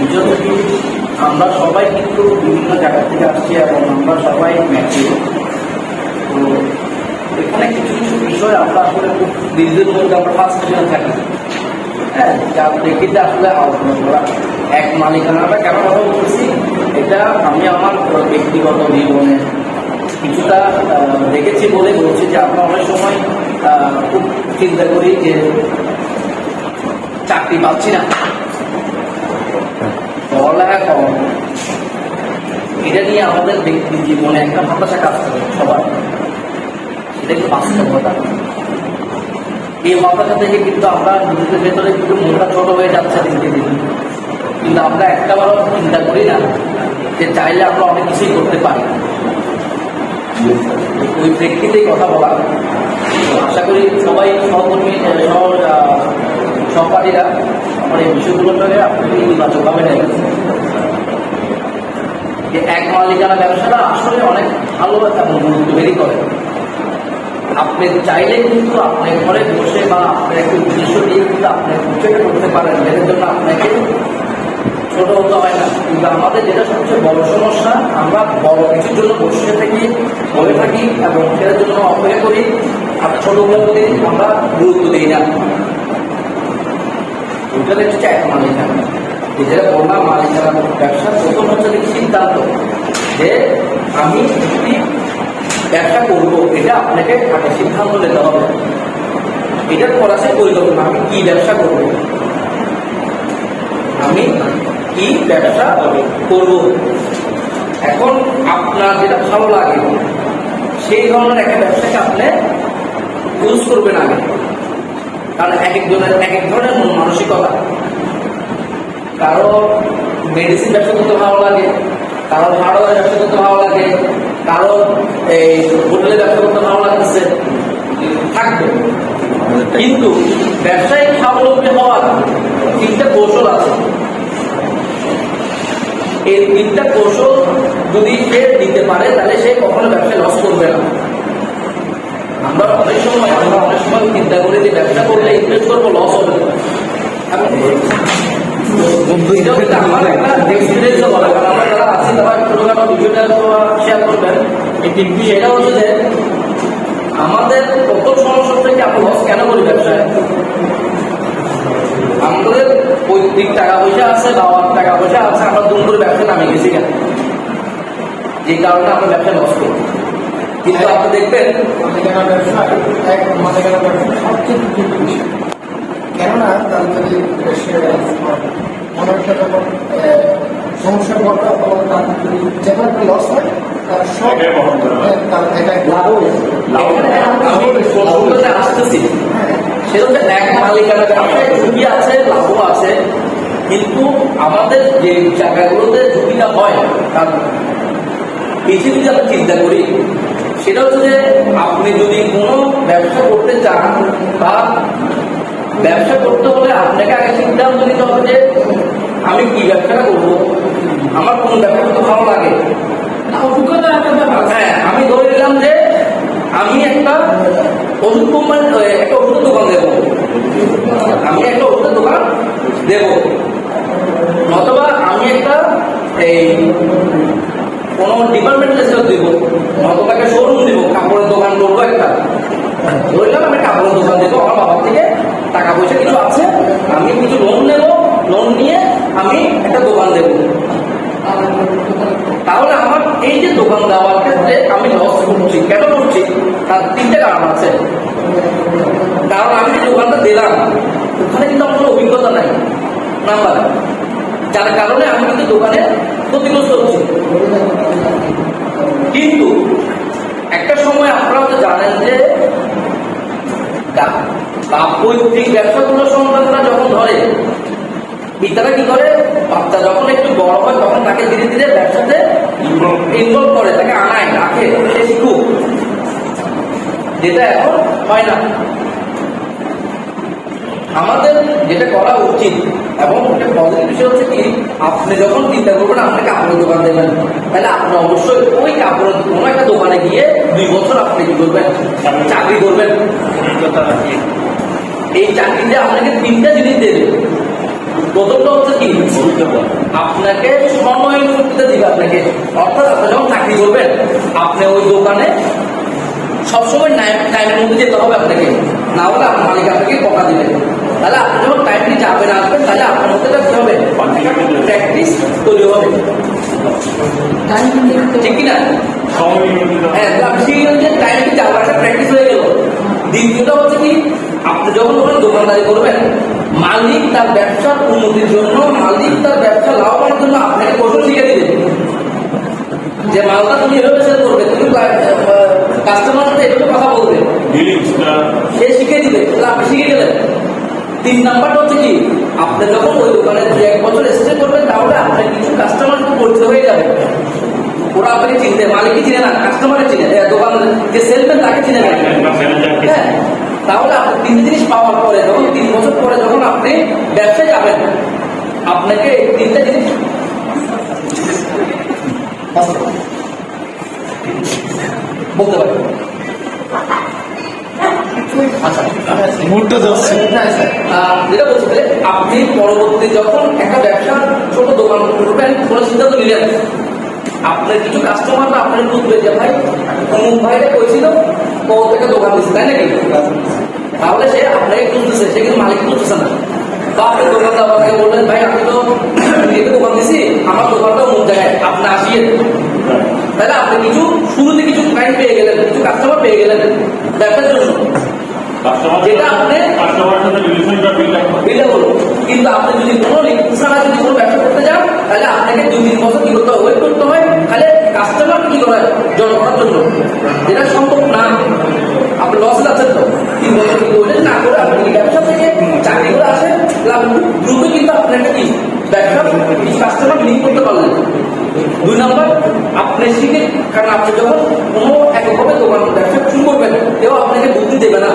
হচ্ছে আমরা সবাই কিন্তু বিভিন্ন জায়গা থেকে আসছি এবং আমরা সবাই ম্যাচিউর তো এখানে কিছু কিছু বিষয় আমরা আসলে খুব নিজেদের মধ্যে আমরা ফার্স্ট থাকি। হ্যাঁ যার প্রেক্ষিতে আসলে আলোচনা করা এক মালিকানাটা কেন কথা বলছি এটা আমি আমার ব্যক্তিগত জীবনে কিছুটা দেখেছি বলে বলছি যে আমরা অনেক সময় খুব চিন্তা করি যে চাকরি পাচ্ছি না। পড়ালেখা কম এটা নিয়ে আমাদের ব্যক্তি জীবনে একটা হতাশা কাজ করে সবার। এটা একটু বাস্তবতা। এই হতাশা থেকে কিন্তু আমরা নিজেদের ভেতরে কিন্তু মনটা ছোট হয়ে যাচ্ছে দিনকে দিন। কিন্তু আমরা একটা বারও চিন্তা করি না যে চাইলে আমরা অনেক কিছুই করতে পারি। ওই প্রেক্ষিতেই কথা বলা। আশা করি সবাই সহকর্মী সহ সহপাঠীরা আমার এই বিষয়গুলোটাকে আপনি ইতিবাচকভাবে যে এক মালিকানা ব্যবসাটা আসলে অনেক ভালো এবং গুরুত্ব বেরি করে। আপনি চাইলে কিন্তু আপনি ঘরে বসে বা আপনার একটু উদ্দেশ্য নিয়ে কিন্তু আপনি কিছুটা করতে পারেন। এর জন্য আপনাকে ছোট হতে হয় না। কিন্তু আমাদের যেটা সবচেয়ে বড় সমস্যা, আমরা বড় কিছুর জন্য বসে থাকি, বলে থাকি এবং সেটার জন্য অপেক্ষা করি। আর ছোটগুলোতে আমরা গুরুত্ব দিই না। ওইটা হচ্ছে এক মালিকানা যে যেটা বললাম মালিকানা ব্যবসা, প্রথম হচ্ছে সিদ্ধান্ত যে আমি একটি ব্যবসা করব, এটা আপনাকে আগে সিদ্ধান্ত নিতে হবে। এটার পর আছে পরিকল্পনা, আমি কি ব্যবসা করব? আমি কি ব্যবসা করব? এখন আপনার যেটা ভালো লাগে, সেই ধরনের একটা ব্যবসাকে আপনি চুজ করবেন আগে। কারণ এক একজনের এক এক ধরনের মন মানসিকতা। কারও মেডিসিন ব্যবসা করতে ভালো লাগে, কারও হার্ডওয়ার ব্যবসা করতে ভালো লাগে, কারও এই হোটেলে ব্যবসা করতে ভালো লাগতেছে, থাকবে। কিন্তু ব্যবসায়িক স্বাবলম্বী হওয়ার তিনটা কৌশল আছে। এই তিনটা কৌশল যদি সে দিতে পারে, তাহলে সে কখনো ব্যবসায় লস করবে না আমরা অনেক সময় আমরা অনেক সময় চিন্তা করি যে ব্যবসা করলে ইনভেস্ট করব লস হবে কিন্তু আমার একটা এক্সপিরিয়েন্সও বলা কারণ আমরা যারা আছি তারা ছোটখাটো বিষয়টা শেয়ার করবেন। সেটা হচ্ছে যে আমাদের প্রথম সমস্যা থেকে আমরা লস কেন করি ব্যবসায়? আমাদের পৈতৃক টাকা পয়সা আছে, বাবার টাকা পয়সা আছে, আমরা দুম করে ব্যবসা নামে গেছি কেন? যে কারণে আমরা ব্যবসা লস করি কিন্তু আপনি দেখবেন কেননা তার যদি সে কোনো একটা যখন আহ, সমস্যা ঘটে তার যদি যেমন একটা লস হয় তার সব একাই বহন করা হয়। হ্যাঁ, তার একাই লাভও এখানে আমি প্রসঙ্গতে আসতেছি। সেটা হচ্ছে এক মালিকানা ঝুঁকি আছে লাভও আছে কিন্তু আমাদের যে জায়গাগুলোতে ঝুঁকিটা হয় তার বেশি যদি আমরা চিন্তা করি সেটা হচ্ছে আপনি যদি কোনো ব্যবসা করতে চান বা ব্যবসা করতে হলে আপনাকে আগে সিদ্ধান্ত নিতে হবে যে আমি কি ব্যবসাটা করব আমার কোন ব্যবসা করতে ভালো লাগে অভিজ্ঞতা একটা ব্যাপার হ্যাঁ আমি ধরে নিলাম যে আমি একটা ওষুধ কোম্পানি একটা ওষুধের দোকান দেব আমি একটা ওষুধের দোকান দেব অথবা আমি একটা এই কোনো ডিপার্টমেন্টাল স্টোর দিব একটা শোরুম দিব, কাপড়ের দোকান করব একটা। ধরলাম, আমি কাপড়ের দোকান দেবো, আমার বাবার থেকে টাকা পয়সা কিছু আছে, আমি কিছু লোন নেব লোন নিয়ে আমি একটা দোকান দেবো। তাহলে আমার এই যে দোকান দেওয়ার ক্ষেত্রে আমি লস করছি। কেন করছি? তার তিনটে কারণ আছে। কারণ আমি যে দোকানটা দিলাম, ওখানে কিন্তু আমার অভিজ্ঞতা নাই। নাম্বার। যার কারণে আমি কিন্তু দোকানে ক্ষতিগ্রস্ত হচ্ছি। কিন্তু একটা সময় আপনারা তো জানেন যে গা- বা- পৈতৃক ব্যবসাগুলো সন্তানরা যখন ধরে পিতারা কি করে? বাচ্চা যখন একটু বড় হয় তখন তাকে ধীরে ধীরে ব্যবসাতে ইনভলভ করে। তাকে আনায় রাখে সে শিখুক যেটা এখন হয় না। আমাদের যেটা করা উচিত, এবং একটা পজিটিভ বিষয় হচ্ছে কি, আপনি যখন চিন্তা করবেন, আপনি কাপড়ের দোকান দেবেন তাহলে আপনি অবশ্যই ওই কাপড়ের কোনো একটা দোকানে গিয়ে দুই বছর আপনি কি করবেন? চাকরি করবেন। এই চাকরিতে আপনাকে তিনটা জিনিস দেবে। প্রথমটা হচ্ছে কি? আপনাকে সময় করতে দিবে আপনাকে। অর্থাৎ আপনি যখন চাকরি করবেন, আপনি ওই দোকানে সবসময় টাইমের মধ্যে যেতে হবে আপনাকে। না হলে আপনার মালিক আপনাকে বকা দিবে। তাহলে আপনি যখন টাইমলি যাবেন, আসবেন, তাহলে আপনার মধ্যে কি হবে? প্র্যাকটিস তৈরি হবে। ঠিক কিনা? হ্যাঁ টাইমলি যাওয়ার একটা প্র্যাকটিস হয়ে গেল। দ্বিতীয়টা হচ্ছে কি? আপনি যখন ওখানে দোকানদারি করবেন, মালিক তার ব্যবসার উন্নতির জন্য, মালিক তার ব্যবসা লাভবানের জন্য আপনাকে কৌশল শিখে দিবে। যে মালটা তুমি এভাবে সেল করবে তুমি কাস্টমার সাথে এভাবে কথা বলবে সে শিখে দিবে তাহলে আপনি শিখে গেলেন তিন নাম্বারটা হচ্ছে কি আপনি যখন ওই দোকানে দু এক বছর স্টে করবেন তাহলে আপনার কিছু কাস্টমার পরিচিত হয়ে যাবে। ওরা আপনাকে চিনতে মালিকই চিনে না কাস্টমারে চিনে। দোকান যে সেলম্যান তাকে চিনে না। হ্যাঁ তাহলে আপনি তিন জিনিস পাওয়ার পরে যখন তিন বছর পরে যখন আপনি ব্যবসায় যাবেন আপনাকে তিনটা জিনিস বলতে পারবেন। আচ্ছা যাচ্ছে হ্যাঁ আপনি পরবর্তী যখন একটা ব্যবসা ছোট দোকান করবেন কোনো সিদ্ধান্ত নিলেন আপনার কিছু কাস্টমাররা আপনার বুঝবে যে, ভাই অমুক ভাইটা কইছিল ও দোকান দিচ্ছে তাই নাকি? তাহলে সে আপনাকে খুঁজতেছে, সে কিন্তু মালিক খুঁজতেছে না। বা আপনি দোকানদার আপনাকে বললেন কিছু, শুরুতে কিছু ক্লাইন্ট পেয়ে গেলেন, কিছু কাস্টমার পেয়ে গেলেন, ব্যবসার জন্য। যেটা আপনি কিন্তু আপনি যদি কোনো ছাড়া যদি কোনো ব্যবসা দুই আপনি শিখে কারণ আপনি যখন কোনো এককভাবে দোকান ব্যবসা শুরু করবেন। কেউ আপনাকে বুদ্ধি দেবে না।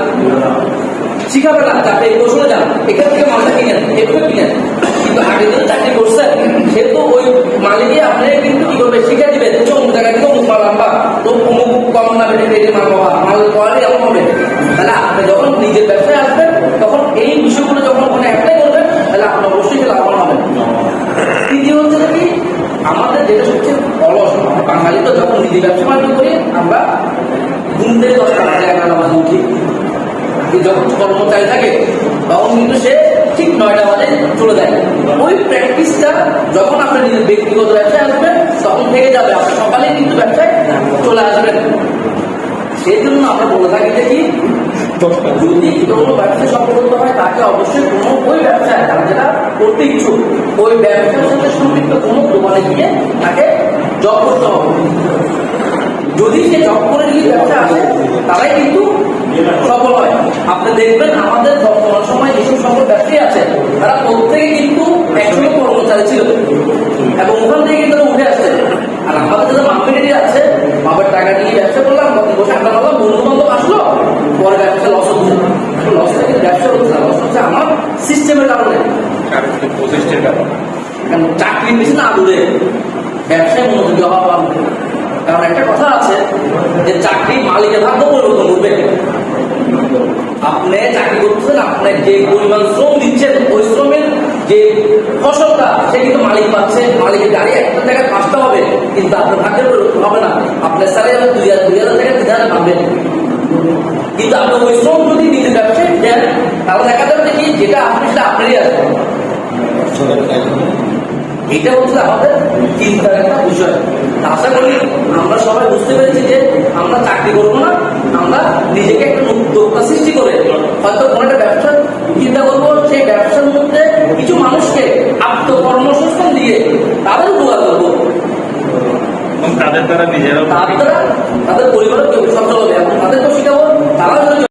শিখাবে না যাতে এই কৌশলে যান। এখান থেকে মালটা কিনেন এভাবে কিনেন। কিন্তু আগে যদি চাকরি করছেন সে তো ওই মালিকই আপনাকে কিন্তু কি করবে শিখে দিবে তুমি অমুক জায়গায় থেকে অমুক মাল আনবা। তো অমুক কম দামে রেটে মাল পাবা। মাল কোয়ালিটি এমন হবে। তাহলে আপনি যখন নিজের ব্যবসায় আসবেন তখন এই বিষয়গুলো যখন ওখানে অ্যাপ্লাই করবেন তাহলে আপনি অবশ্যই লাভবান হবেন। তৃতীয় হচ্ছে কি? আমাদের যেটা সবচেয়ে অলস বাঙালি তো যখন নিজে ব্যবসা বাণিজ্য করি, আমরা ঘুম থেকে দশটা বাজে এগারোটা বাজে উঠি। যখন কর্মচারী থাকে, তখন কিন্তু সে ঠিক নয়টা বাজে চলে যায়। ওই প্র্যাকটিসটা যখন আপনার নিজের ব্যক্তিগত ব্যবসায় আসবেন তখন থেকে যাবে। আপনি সকালে কিন্তু ব্যবসায় চলে আসবেন। সেই জন্য আমরা বলে থাকি যে কি, যদি কোনো ব্যবসায় সফল হতে হয়, তাকে অবশ্যই কোনো ওই ব্যবসায়, তারা যেটা করতে ইচ্ছুক, ওই ব্যবসার সাথে সম্পৃক্ত কোনো দোকানে গিয়ে তাকে জব করতে হবে। যদি সে জব করে নিয়ে ব্যবসা আসে তারাই কিন্তু সফল হয়। আপনি দেখবেন আমাদের বর্তমান সময় যেসব সকল ব্যবসায়ী আছে তারা প্রত্যেকে কিন্তু একসঙ্গে কর্মচারী ছিল। এবং ওখান থেকে কিন্তু উঠে আসছে। আর আমাদের যারা মার্কেটে আছে বাবার টাকা নিয়ে ব্যবসা করলাম বসে আড্ডা মারলাম বন্ধু বান্ধব আসলো পরে ব্যবসা লস হচ্ছে। লস থেকে ব্যবসা হচ্ছে লস হচ্ছে আমার সিস্টেমের কারণে। কারণ চাকরি বেশি না দূরে ব্যবসায় মনোযোগী হওয়া ভালো কারণ একটা কথা আছে যে চাকরি মালিকের ভাগ্য পরিবর্তন করবে আপনি চাকরি করতেছেন, আপনি যে পরিমাণ শ্রম দিচ্ছেন, ওই শ্রমের যে ফসলটা, সে কিন্তু মালিক পাচ্ছে। মালিকের গাড়ি একটা জায়গায় পাঁচটা হবে, কিন্তু আপনার ভাগ্যের পরিবর্তন হবে না। আপনার স্যালারি হবে দুই হাজার দুই হাজার টাকা তিন হাজার পাবেন কিন্তু আপনি ওই শ্রম যদি নিজের ব্যবসায় দেন, তাহলে দেখা যাবে কি, যেটা আপনি, সেটা আপনারই আসবে এটা হচ্ছে আমাদের চিন্তার একটা বিষয়। আশা করি আমরা সবাই বুঝতে পেরেছি যে আমরা চাকরি করব না আমরা নিজেকে একটা উদ্যোক্তা সৃষ্টি করে হয়তো কোনো একটা ব্যবসা চিন্তা করব সেই ব্যবসার মধ্যে কিছু মানুষকে আত্মকর্মসংস্থান দিয়ে তাদের উপকার করব। তাদের দ্বারা নিজেরাও তাদের দ্বারা তাদের পরিবারও কেউ সচল হবে এবং